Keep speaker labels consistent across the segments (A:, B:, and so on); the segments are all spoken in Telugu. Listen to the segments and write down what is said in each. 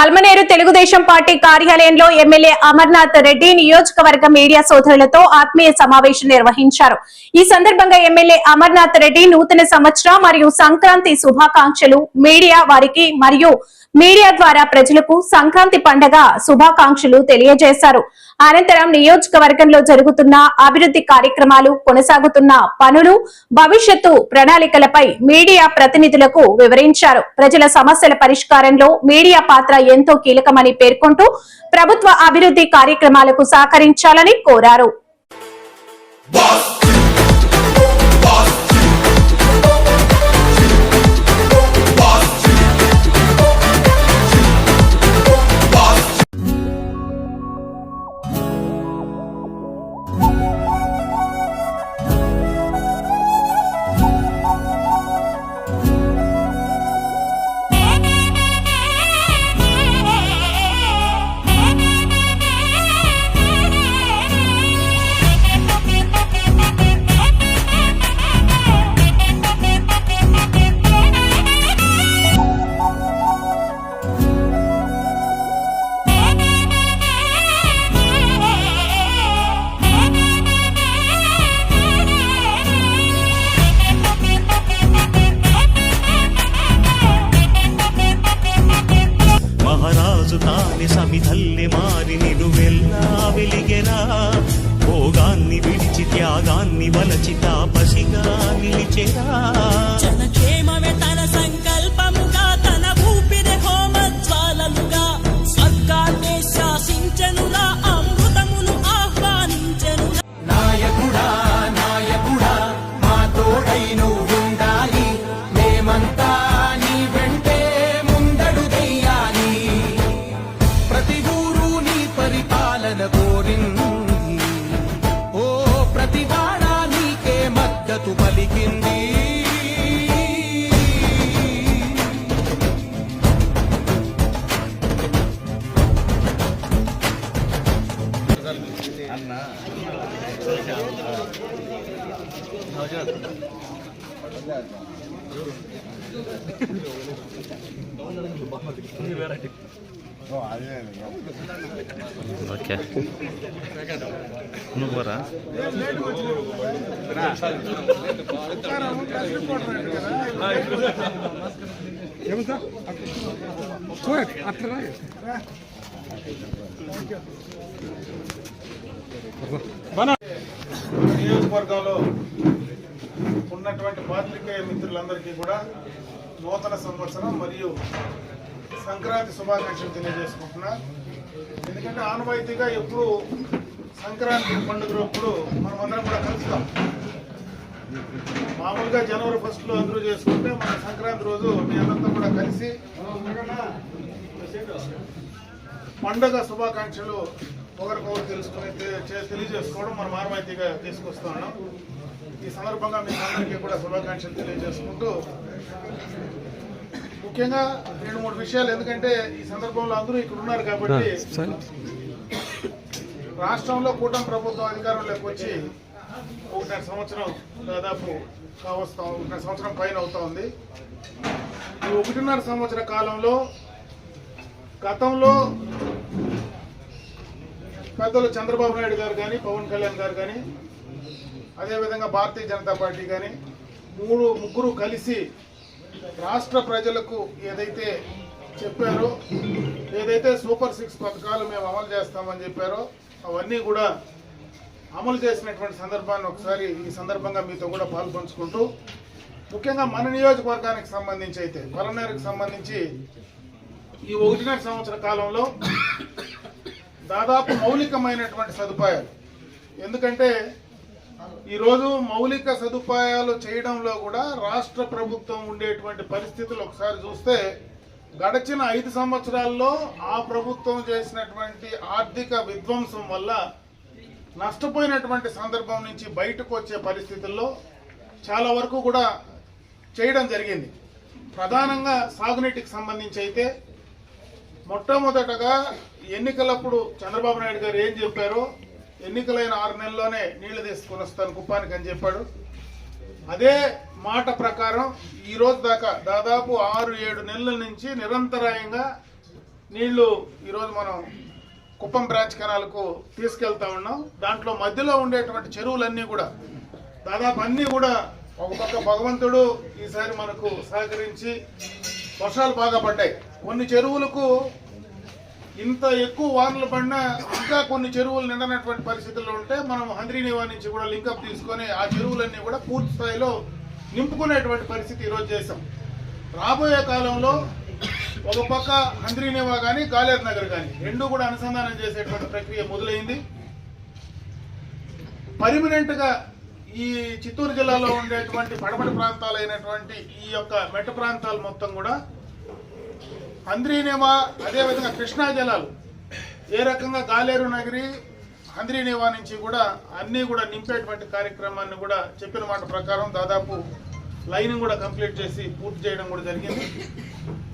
A: al పల్మనేరు తెలుగుదేశం పార్టీ కార్యాలయంలో ఎమ్మెల్యే అమర్నాథ్ రెడ్డి నియోజకవర్గ మీడియా సోదరులతో ఆత్మీయ సమావేశం నిర్వహించారు. ఈ సందర్భంగా ఎమ్మెల్యే అమర్నాథ్ రెడ్డి నూతన సంవత్సరం మరియు సంక్రాంతి శుభాకాంక్షలు మీడియా వారికి మరియు మీడియా ద్వారా ప్రజలకు సంక్రాంతి పండగ శుభాకాంక్షలు తెలియజేశారు. అనంతరం నియోజకవర్గంలో జరుగుతున్న అభివృద్ధి కార్యక్రమాలు కొనసాగుతున్న పనులు భవిష్యత్తు ప్రణాళికలపై మీడియా ప్రతినిధులకు వివరించారు. ప్రజల సమస్యల పరిష్కారంలో మీడియా పాత్ర ఎంతో కీలకమని పేర్కొంటూ ప్రభుత్వ అభివృద్ధి కార్యక్రమాలకు సహకరించాలని కోరారు.
B: ఓకే నువ్వు పోరా
C: నియోజకవర్గంలో ఉన్నటువంటి పాత్రికేయ మిత్రులందరికీ కూడా నూతన సంవత్సరం మరియు సంక్రాంతి శుభాకాంక్షలు తెలియజేసుకుంటున్నా. ఎందుకంటే ఆనవాయితీగా ఎప్పుడు సంక్రాంతి పండుగప్పుడు మనం అందరం కూడా కలుస్తాం. మామూలుగా జనవరి ఫస్ట్లో అందరూ చేసుకుంటే మన సంక్రాంతి రోజు మీ అందరితో కూడా కలిసి పండుగ శుభాకాంక్షలు ఒకరికొకరు తెలుసుకుని తెలియజేసుకోవడం మనం ఆనవాయితీగా తీసుకొస్తా ఉన్నాం. ఈ సందర్భంగా మీకు అందరికీ కూడా శుభాకాంక్షలు తెలియజేసుకుంటూ ముఖ్యంగా రెండు మూడు విషయాలు. ఎందుకంటే ఈ సందర్భంలో అందరూ ఇక్కడ ఉన్నారు కాబట్టి రాష్ట్రంలో కూటమి ప్రభుత్వం అధికారంలోకి వచ్చి ఒకటిన్నర సంవత్సరం దాదాపు కావస్తా ఒకటిన్నర సంవత్సరం పైన అవుతా ఉంది. ఈ ఒకటిన్నర సంవత్సర కాలంలో గతంలో పెద్దలు చంద్రబాబు నాయుడు గారు కానీ పవన్ కళ్యాణ్ గారు కానీ అదేవిధంగా భారతీయ జనతా పార్టీ కానీ మూడు ముగ్గురు కలిసి రాష్ట్ర ప్రజలకు ఏదైతే చెప్పారో ఏదైతే సూపర్ సిక్స్ పథకాలు మేము అమలు చేస్తామని చెప్పారో అవన్నీ కూడా అమలు చేసినటువంటి సందర్భాన్ని ఒకసారి ఈ సందర్భంగా మీతో కూడా పాల్పంచుకుంటూ ముఖ్యంగా మన నియోజకవర్గానికి సంబంధించి అయితే పలనేరుకు సంబంధించి ఈ ఒకటిన్నర సంవత్సర కాలంలో దాదాపు మౌలికమైనటువంటి సదుపాయాలు ఎందుకంటే ఈరోజు మౌలిక సదుపాయాలు చేయడంలో కూడా రాష్ట్ర ప్రభుత్వం ఉండేటువంటి పరిస్థితులు ఒకసారి చూస్తే గడిచిన ఐదు సంవత్సరాల్లో ఆ ప్రభుత్వం చేసినటువంటి ఆర్థిక విధ్వంసం వల్ల నష్టపోయినటువంటి సందర్భం నుంచి బయటకు వచ్చే పరిస్థితుల్లో చాలా వరకు కూడా చేయడం జరిగింది. ప్రధానంగా సాగునీటికి సంబంధించి అయితే మొట్టమొదటగా ఎన్నికలప్పుడు చంద్రబాబు నాయుడు గారు ఏం చెప్పారో ఎన్నికలైన ఆరు నెలల్లోనే నీళ్ళు తీసుకుని వస్తాను కుప్పానికి అని చెప్పాడు. అదే మాట ప్రకారం ఈ రోజు దాకా దాదాపు ఆరు ఏడు నెలల నుంచి నిరంతరాయంగా నీళ్ళు ఈరోజు మనం కుప్పం బ్రాంచ్ కెనాల్కు తీసుకెళ్తా ఉన్నాం. దాంట్లో మధ్యలో ఉండేటువంటి చెరువులన్నీ కూడా దాదాపు అన్నీ కూడా ఒక పక్క భగవంతుడు ఈసారి మనకు సహకరించి వర్షాలు బాగా పడ్డాయి. కొన్ని చెరువులకు ఇంత ఎక్కువ వానలు పడినా ఇంకా కొన్ని చెరువులు నిండనటువంటి పరిస్థితుల్లో ఉంటే మనం హంద్రీనివా నుంచి కూడా లింకప్ తీసుకొని ఆ చెరువులన్నీ కూడా పూర్తి స్థాయిలో నింపుకునేటువంటి పరిస్థితి ఈరోజు చేసాం రాబోయే కాలంలో ఒక పక్క హంద్రీనివా కానీ గాలేర్ నగర్ కానీ రెండు కూడా అనుసంధానం చేసేటువంటి ప్రక్రియ మొదలైంది. పర్మనెంట్గా ఈ చిత్తూరు జిల్లాలో ఉండేటువంటి పడమటి ప్రాంతాలైనటువంటి ఈ యొక్క మెట్ట ప్రాంతాలు మొత్తం కూడా హంద్రీనేవా అదేవిధంగా కృష్ణా జలాలు. ఏ రకంగా గాలేరు నగరి హంద్రీనేవా నుంచి కూడా అన్నీ కూడా నింపేటువంటి కార్యక్రమాన్ని కూడా చెప్పిన మాట ప్రకారం దాదాపు లైన్ కూడా కంప్లీట్ చేసి పూర్తి చేయడం కూడా జరిగింది.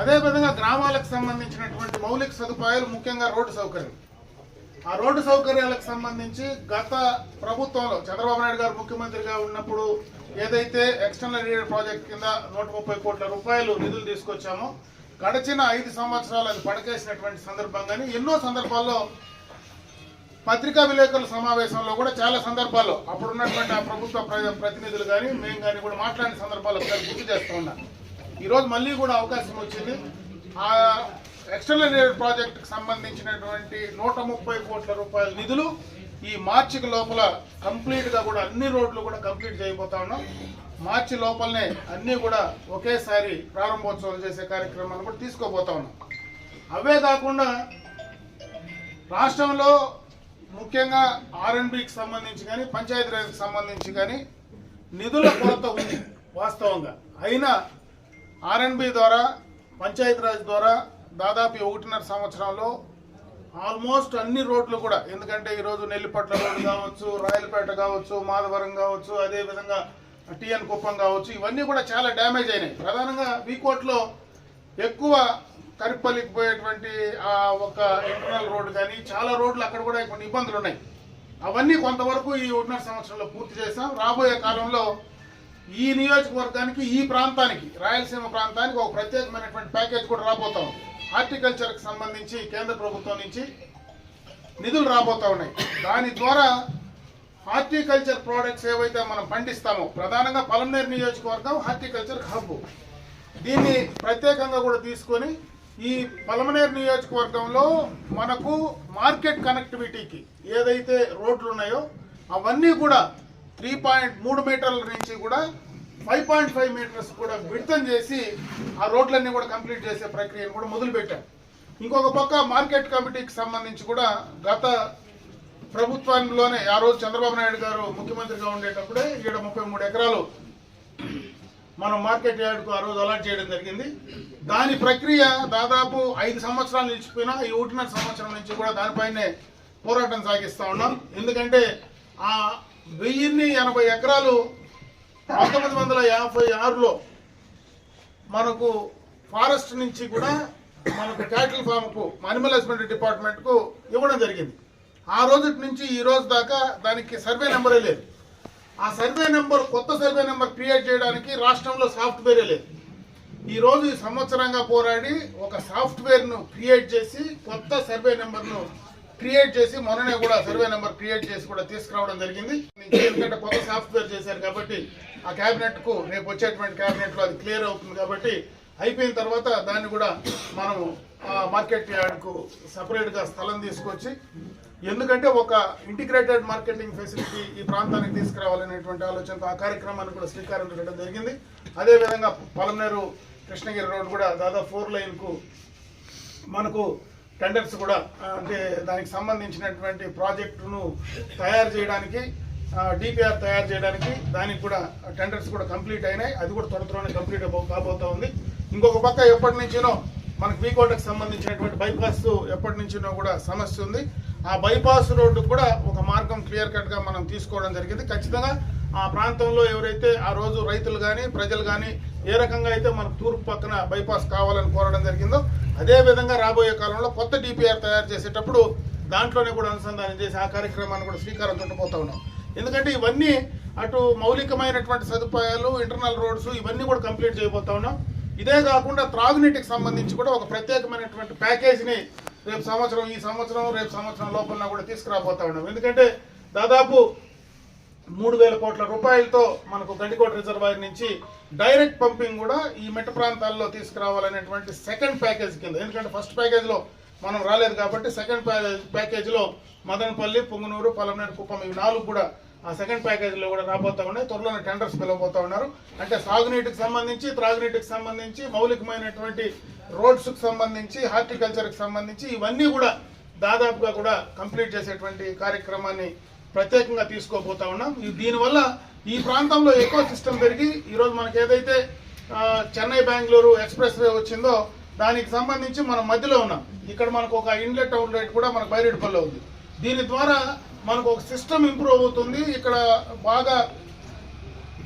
C: అదేవిధంగా గ్రామాలకు సంబంధించినటువంటి మౌలిక సదుపాయాలు ముఖ్యంగా రోడ్డు సౌకర్యం. ఆ రోడ్డు సౌకర్యాలకు సంబంధించి గత ప్రభుత్వంలో చంద్రబాబు నాయుడు గారు ముఖ్యమంత్రిగా ఉన్నప్పుడు ఏదైతే ఎక్స్టర్నల్ ఎయిడ్ ప్రాజెక్ట్ కింద నూట ముప్పై కోట్ల రూపాయలు నిధులు తీసుకొచ్చామో గడిచిన ఐదు సంవత్సరాలు అది పడకేసినటువంటి సందర్భంగానే ఎన్నో సందర్భాల్లో పత్రికా విలేకరుల సమావేశంలో కూడా చాలా సందర్భాల్లో అప్పుడు ఉన్నటువంటి ఆ ప్రభుత్వ ప్ర- ప్రతినిధులు కానీ మేము కానీ కూడా మాట్లాడిన సందర్భాల్లో ఒకసారి గుర్తు చేస్తూ ఈరోజు మళ్ళీ కూడా అవకాశం వచ్చింది. ఆ ఎక్స్టర్నల్ ఎయిడ్ ప్రాజెక్టుకు సంబంధించినటువంటి నూట ముప్పై కోట్ల రూపాయల నిధులు ఈ మార్చికి లోపల కంప్లీట్గా కూడా అన్ని రోడ్లు కూడా కంప్లీట్ చేయబోతా ఉన్నాం. మార్చి లోపలనే అన్నీ కూడా ఒకేసారి ప్రారంభోత్సవాలు చేసే కార్యక్రమాలు కూడా తీసుకోబోతా ఉన్నాం. అవే కాకుండా రాష్ట్రంలో ముఖ్యంగా ఆర్ఎన్బికి సంబంధించి కానీ పంచాయతీరాజ్కి సంబంధించి కానీ నిధుల కొరత ఉంది వాస్తవంగా. అయినా ఆర్ఎన్బి ద్వారా పంచాయతీరాజ్ ద్వారా దాదాపు ఒకటిన్నర సంవత్సరంలో ఆల్మోస్ట్ అన్ని రోడ్లు కూడా ఎందుకంటే ఈరోజు నెల్లిపట్ల రోడ్డు కావచ్చు రాయలపేట కావచ్చు మాధవరం కావచ్చు అదేవిధంగా టిఎన్ కుప్పం కావచ్చు ఇవన్నీ కూడా చాలా డ్యామేజ్ అయినాయి. ప్రధానంగా వీకోట్లో ఎక్కువ కరిపల్లికి పోయేటువంటి ఆ ఒక ఇంటర్నల్ రోడ్డు కానీ చాలా రోడ్లు అక్కడ కూడా కొన్ని ఇబ్బందులు ఉన్నాయి. అవన్నీ కొంతవరకు ఈ ఉన్నర సంవత్సరంలో పూర్తి చేసాం రాబోయే కాలంలో ఈ నియోజకవర్గానికి ఈ ప్రాంతానికి రాయలసీమ ప్రాంతానికి ఒక ప్రత్యేకమైనటువంటి ప్యాకేజ్ కూడా రాబోతాం హార్టికల్చర్కి సంబంధించి కేంద్ర ప్రభుత్వం నుంచి నిధులు రాబోతూ ఉన్నాయి. దాని ద్వారా హార్టికల్చర్ ప్రోడక్ట్స్ ఏవైతే మనం పండిస్తామో ప్రధానంగా పలమనేర్ నియోజకవర్గం హార్టికల్చర్ హబ్. దీన్ని ప్రత్యేకంగా కూడా తీసుకొని ఈ పలమనేరు నియోజకవర్గంలో మనకు మార్కెట్ కనెక్టివిటీకి ఏదైతే రోడ్లు ఉన్నాయో అవన్నీ కూడా త్రీ పాయింట్ మూడు మీటర్ల నుంచి కూడా ఫైవ్ పాయింట్ ఫైవ్ మీటర్స్ కూడా విడతం చేసి ఆ రోడ్లన్నీ కూడా కంప్లీట్ చేసే ప్రక్రియను కూడా మొదలుపెట్టాం ఇంకొక పక్క మార్కెట్ కమిటీకి సంబంధించి కూడా గత ప్రభుత్వంలోనే ఆ రోజు చంద్రబాబు నాయుడు గారు ముఖ్యమంత్రిగా ఉండేటప్పుడే ఈడ ముప్పై మూడు ఎకరాలు మనం మార్కెట్ యార్డ్కు ఆ రోజు అలాట్ చేయడం జరిగింది. దాని ప్రక్రియ దాదాపు ఐదు సంవత్సరాలు నిలిచిపోయినా ఈ ఒకటిన్నర సంవత్సరం నుంచి కూడా దానిపైనే పోరాటం సాగిస్తూ ఉన్నాం. ఎందుకంటే ఆ వెయ్యిన్ని ఎనభై ఎకరాలు పంతొమ్మిది వందల యాభై ఆరులో మనకు ఫారెస్ట్ నుంచి కూడా మనకు క్యాటిల్ ఫామ్కు అనిమల్ హస్బెండరీ డిపార్ట్మెంట్కు ఇవ్వడం జరిగింది. ఆ రోజు నుంచి ఈ రోజు దాకా దానికి సర్వే నెంబరే లేదు. ఆ సర్వే నెంబర్ కొత్త సర్వే నెంబర్ క్రియేట్ చేయడానికి రాష్ట్రంలో సాఫ్ట్వేరే లేదు. ఈ రోజు ఈ సంవత్సరంగా పోరాడి ఒక సాఫ్ట్వేర్ను క్రియేట్ చేసి కొత్త సర్వే నెంబర్ను క్రియేట్ చేసి మొన్ననే కూడా సర్వే నెంబర్ క్రియేట్ చేసి కూడా తీసుకురావడం జరిగింది. ఎందుకంటే కొత్త సాఫ్ట్వేర్ చేశారు కాబట్టి ఆ క్యాబినెట్కు కు రేపు వచ్చేటువంటి క్యాబినెట్లో లో అది క్లియర్ అవుతుంది కాబట్టి అయిపోయిన తర్వాత దాన్ని కూడా మనము మార్కెట్ యార్డ్కు సపరేట్గా స్థలం తీసుకొచ్చి ఎందుకంటే ఒక ఇంటిగ్రేటెడ్ మార్కెటింగ్ ఫెసిలిటీ ఈ ప్రాంతానికి తీసుకురావాలనేటువంటి ఆలోచనతో ఆ కార్యక్రమాన్ని కూడా శ్రీకారం చుట్టడం జరిగింది. అదేవిధంగా పలమనేరు కృష్ణగిరి రోడ్ కూడా దాదాపు ఫోర్ లైన్కు మనకు టెండర్స్ కూడా అంటే దానికి సంబంధించినటువంటి ప్రాజెక్టును తయారు చేయడానికి డిపిఆర్ తయారు చేయడానికి దానికి కూడా టెండర్స్ కూడా కంప్లీట్ అయినాయి. అది కూడా త్వర త్వరనే కంప్లీట్ కాబోతా ఉంది. ఇంకొక పక్క ఎప్పటి నుంచినో మనకు వీకోటకు సంబంధించినటువంటి బైపాస్ ఎప్పటి నుంచినో కూడా సమస్య ఉంది. ఆ బైపాస్ రోడ్డు కూడా ఒక మార్గం క్లియర్ కట్గా మనం తీసుకోవడం జరిగింది. ఖచ్చితంగా ఆ ప్రాంతంలో ఎవరైతే ఆ రోజు రైతులు కానీ ప్రజలు కానీ ఏ రకంగా అయితే మనకు తూర్పు పక్కన బైపాస్ కావాలని కోరడం జరిగిందో అదే విధంగా రాబోయే కాలంలో కొత్త డిపిఆర్ తయారు చేసేటప్పుడు దాంట్లోనే కూడా అనుసంధానం చేసి ఆ కార్యక్రమాన్ని కూడా శ్రీకారం చుట్టబోతా ఉన్నాం. ఎందుకంటే ఇవన్నీ అటు మౌలికమైనటువంటి సదుపాయాలు ఇంటర్నల్ రోడ్స్ ఇవన్నీ కూడా కంప్లీట్ చేయబోతా ఉన్నాం. ఇదే కాకుండా త్రాగునీటికి సంబంధించి కూడా ఒక ప్రత్యేకమైనటువంటి ప్యాకేజీని రేపు సంవత్సరం ఈ సంవత్సరం రేపు సంవత్సరం లోపల కూడా తీసుకురాబోతా ఉన్నాం. ఎందుకంటే దాదాపు మూడు వేల కోట్ల రూపాయలతో మనకు గండికోట రిజర్వాయర్ నుంచి డైరెక్ట్ పంపింగ్ కూడా ఈ మెట్ట ప్రాంతాల్లో తీసుకురావాలనేటువంటి సెకండ్ ప్యాకేజ్ కింద. ఎందుకంటే ఫస్ట్ ప్యాకేజ్లో మనం రాలేదు కాబట్టి సెకండ్ ప్యాకేజీలో మదనపల్లి పొంగునూరు పలమనేరు కుప్పం ఇవి నాలుగు కూడా ఆ సెకండ్ ప్యాకేజీలో కూడా రాబోతా ఉన్నాయి. త్వరలోనే టెండర్స్ పిలవబోతా ఉన్నారు. అంటే సాగునీటికి సంబంధించి త్రాగునీటికి సంబంధించి మౌలికమైనటువంటి రోడ్స్కి సంబంధించి హార్టికల్చర్కి సంబంధించి ఇవన్నీ కూడా దాదాపుగా కూడా కంప్లీట్ చేసేటువంటి కార్యక్రమాన్ని ప్రత్యేకంగా తీసుకోబోతా ఉన్నాం. దీనివల్ల ఈ ప్రాంతంలో ఎక్కువ సిస్టమ్ పెరిగి ఈరోజు మనకి ఏదైతే చెన్నై బెంగళూరు ఎక్స్ప్రెస్ వే వచ్చిందో దానికి సంబంధించి మనం మధ్యలో ఉన్నాం. ఇక్కడ మనకు ఒక ఇన్లెట్ అవుట్లెట్ కూడా మనకు బైరెడ్పల్లిలో ఉంది. దీని ద్వారా మనకు ఒక సిస్టమ్ ఇంప్రూవ్ అవుతుంది. ఇక్కడ బాగా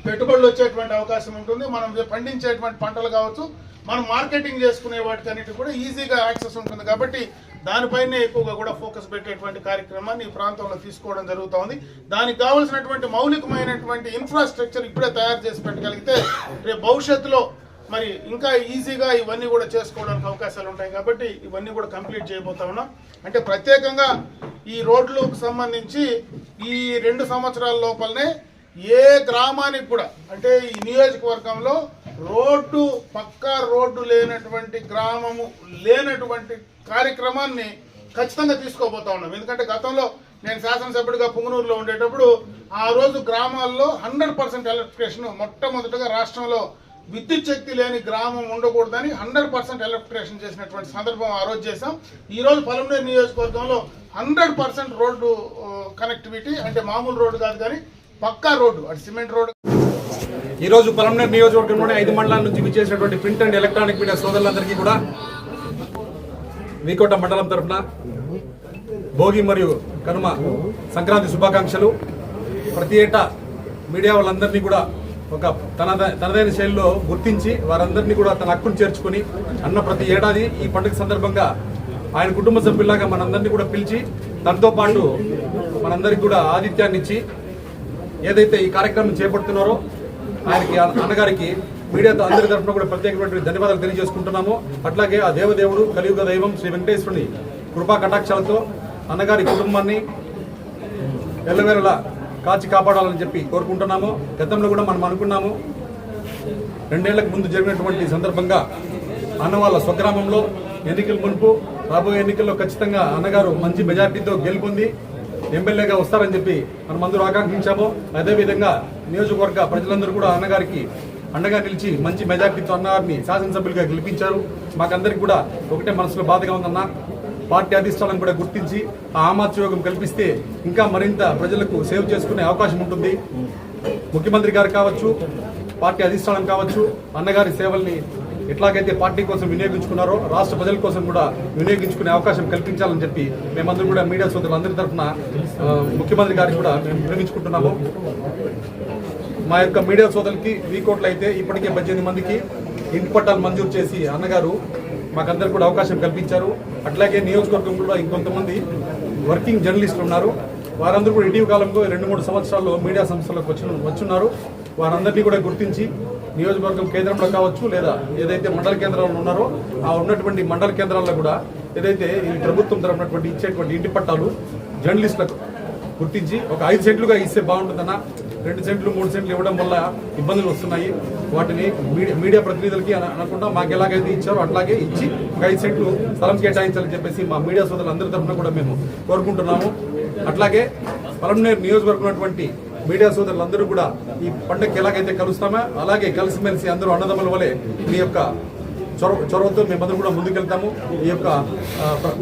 C: పెట్టుబడులు వచ్చేటువంటి అవకాశం ఉంటుంది. మనం పండించేటువంటి పంటలు కావచ్చు మనం మార్కెటింగ్ చేసుకునే వాటికన్నిటి కూడా ఈజీగా యాక్సెస్ ఉంటుంది కాబట్టి దానిపైనే ఎక్కువగా కూడా ఫోకస్ పెట్టేటువంటి కార్యక్రమాన్ని ఈ ప్రాంతంలో తీసుకోవడం జరుగుతోంది దానికి కావాల్సినటువంటి మౌలికమైనటువంటి ఇన్ఫ్రాస్ట్రక్చర్ ఇప్పుడే తయారు చేసి పెట్టగలిగితే రేపు భవిష్యత్తులో మరి ఇంకా ఈజీగా ఇవన్నీ కూడా చేసుకోవడానికి అవకాశాలు ఉంటాయి కాబట్టి ఇవన్నీ కూడా కంప్లీట్ చేయబోతా ఉన్నాం. అంటే ప్రత్యేకంగా ఈ రోడ్లకు సంబంధించి ఈ రెండు సంవత్సరాల లోపలనే ఏ గ్రామానికి కూడా అంటే ఈ నియోజకవర్గంలో రోడ్డు పక్కా రోడ్డు లేనటువంటి గ్రామము లేనటువంటి కార్యక్రమాన్ని ఖచ్చితంగా తీసుకోబోతా ఉన్నాం. ఎందుకంటే గతంలో నేను శాసనసభ్యుడిగా పుంగనూరులో ఉండేటప్పుడు ఆ రోజు గ్రామాల్లో హండ్రెడ్ పర్సెంట్ ఎలక్ట్రిఫికేషన్ మొట్టమొదటిగా రాష్ట్రంలో విద్యుత్ శక్తి లేని గ్రామం ఉండకూడదని హండ్రెడ్ పర్సెంట్ ఎలక్ట్రిఫికేషన్ చేసినటువంటి సందర్భం ఆ రోజు చేశాం. ఈరోజు రోజు నియోజకవర్గంలో హండ్రెడ్ పర్సెంట్ రోడ్డు కనెక్టివిటీ అంటే మామూలు రోడ్డు కాదు కానీ పక్కా రోడ్డు అటు సిమెంట్ రోడ్డు.
D: ఈరోజు పలమనేరు నియోజకవర్గంలోని ఐదు మండలాల నుంచి విచ్చేసినటువంటి ప్రింట్ అండ్ ఎలక్ట్రానిక్ మీడియా సోదరులందరికీ కూడా వీకోట మండలం తరఫున భోగి మరియు కనుమ సంక్రాంతి శుభాకాంక్షలు. ప్రతి ఏటా మీడియా వాళ్ళందరినీ కూడా ఒక తన తనదైన శైలిలో గుర్తించి వారందరినీ కూడా తన హక్కును చేర్చుకొని అన్న ప్రతి ఏడాది ఈ పండుగ సందర్భంగా ఆయన కుటుంబ సభ్యులాగా మనందరినీ కూడా పిలిచి తనతో పాటు మనందరికి కూడా ఆతిథ్యాన్ని ఇచ్చి ఏదైతే ఈ కార్యక్రమం చేపడుతున్నారో ఆయనకి అన్నగారికి మీడియాతో అందరి తరఫున కూడా ప్రత్యేకమైనటువంటి ధన్యవాదాలు తెలియజేసుకుంటున్నాము. అట్లాగే ఆ దేవదేవుడు కలియుగ దైవం శ్రీ వెంకటేశ్వరుని కృపా కటాక్షాలతో అన్నగారి కుటుంబాన్ని ఎల్లవేళలా కాచి కాపాడాలని చెప్పి కోరుకుంటున్నాము. గతంలో కూడా మనం అనుకున్నాము. రెండేళ్ళకు ముందు జరిగినటువంటి సందర్భంగా అన్న వాళ్ళ స్వగ్రామంలో ఎన్నికల మునుపు రాబోయే ఎన్నికల్లో ఖచ్చితంగా అన్నగారు మంచి మెజార్టీతో గెలుపొంది ఎమ్మెల్యేగా వస్తారని చెప్పి మనం అందరూ ఆకాంక్షించాము. అదేవిధంగా నియోజకవర్గ ప్రజలందరూ కూడా అన్నగారికి అండగా నిలిచి మంచి మెజార్టీతో అన్నగారిని శాసనసభ్యులుగా గెలిపించారు. మాకందరికి కూడా ఒకటే మనసులో బాధగా ఉందన్నా. పార్టీ అధిష్టానం కూడా గుర్తించి ఆ ఆమాత్యోగం కల్పిస్తే ఇంకా మరింత ప్రజలకు సేవ్ చేసుకునే అవకాశం ఉంటుంది. ముఖ్యమంత్రి గారు కావచ్చు పార్టీ అధిష్టానం కావచ్చు అన్నగారి సేవల్ని ఎట్లాగైతే పార్టీ కోసం వినియోగించుకున్నారో రాష్ట్ర ప్రజల కోసం కూడా వినియోగించుకునే అవకాశం కల్పించాలని చెప్పి మేమందరం కూడా మీడియా సోదరులు అందరి తరఫున ముఖ్యమంత్రి గారికి కూడా మేము వినియోగించుకుంటున్నాము. మా యొక్క మీడియా సోదరులకి వీకోట్లు అయితే ఇప్పటికే పద్దెనిమిది మందికి ఇంటి పట్టాలు మంజూరు చేసి అన్నగారు మాకందరికి కూడా అవకాశం కల్పించారు. అట్లాగే నియోజకవర్గంలో ఇంకొంతమంది వర్కింగ్ జర్నలిస్టులు ఉన్నారు. వారందరూ కూడా ఇటీవ కాలంలో రెండు మూడు సంవత్సరాల్లో మీడియా సంస్థలకు వచ్చి వచ్చున్నారు. వారందరినీ కూడా గుర్తించి నియోజకవర్గం కేంద్రంలో కావచ్చు లేదా ఏదైతే మండల కేంద్రాల్లో ఉన్నారో ఆ ఉన్నటువంటి మండల కేంద్రాల్లో కూడా ఏదైతే ఈ ప్రభుత్వం తరపునటువంటి ఇచ్చేటువంటి ఇంటి పట్టాలు జర్నలిస్టులకు గుర్తించి ఒక ఐదు సెంట్లుగా ఇస్తే బాగుంటుందన్న రెండు సెంట్లు మూడు సెంట్లు ఇవ్వడం వల్ల ఇబ్బందులు వస్తున్నాయి. వాటిని మీడియా మీడియా ప్రతినిధులకి అనకుండా మాకు ఎలాగైతే ఇచ్చారో అట్లాగే ఇచ్చి ఒక ఐదు సెంట్లు స్థలం కేటాయించాలని చెప్పేసి మా మీడియా సోదరులు అందరి తరఫున కూడా మేము కోరుకుంటున్నాము. అట్లాగే పలంనేరు నియోజకవర్గం ఉన్నటువంటి మీడియా సోదరులందరూ కూడా ఈ పండుగకి ఎలాగైతే కలుస్తామో అలాగే కలిసిమెలిసి అందరూ అన్నదమ్ముల వలె మీ యొక్క చొరవ చొరవతో మేమందరం కూడా ముందుకెళ్తాము. ఈ యొక్క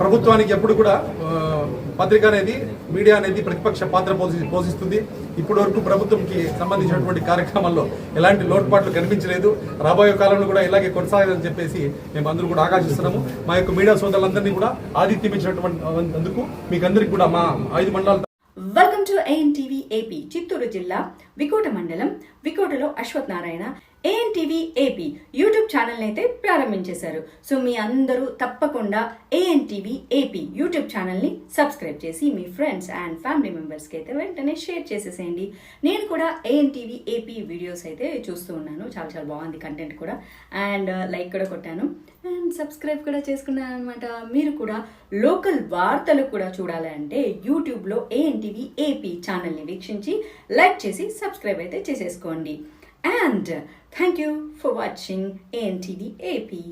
D: ప్రభుత్వానికి ఎప్పుడు కూడా పత్రిక అనేది మీడియా అనేది ప్రతిపక్ష పాత్ర పోషి పోషిస్తుంది. ఇప్పటి వరకు ప్రభుత్వంకి సంబంధించినటువంటి కార్యక్రమాల్లో ఎలాంటి లోటుపాట్లు కనిపించలేదు. రాబోయే కాలంలో కూడా ఇలాగే కొనసాగదని చెప్పేసి మేము అందరూ కూడా ఆకాశిస్తున్నాము. మా యొక్క మీడియా సోదరులందరినీ కూడా ఆదిత్యం ఇచ్చినటువంటి అందుకు మీకు అందరికీ కూడా మా ఐదు మండలాలు.
E: Welcome to ANTV AP Chittoor జిల్లా వికోట మండలం వికోటలో Ashwath Narayana ANTV AP YouTube ఛానల్ని అయితే ప్రారంభించేశారు. సో మీ అందరూ తప్పకుండా ఏఎన్టీవీ ఏపీ యూట్యూబ్ ఛానల్ని సబ్స్క్రైబ్ చేసి మీ ఫ్రెండ్స్ అండ్ ఫ్యామిలీ మెంబర్స్కి అయితే వెంటనే షేర్ చేసేసేయండి. నేను కూడా ఏఎన్టీవీ ఏపీ వీడియోస్ అయితే చూస్తూ ఉన్నాను. చాలా చాలా బాగుంది కంటెంట్ కూడా. అండ్ uh, లైక్ కూడా కొట్టాను. అండ్ సబ్స్క్రైబ్ కూడా చేసుకున్నాను అనమాట మీరు కూడా లోకల్ వార్తలు కూడా చూడాలంటే యూట్యూబ్లో ఏఎన్టీవీ ఏపీ ఛానల్ని వీక్షించి లైక్ చేసి సబ్స్క్రైబ్ అయితే చేసేసుకోండి. And thank you for watching ANTV AP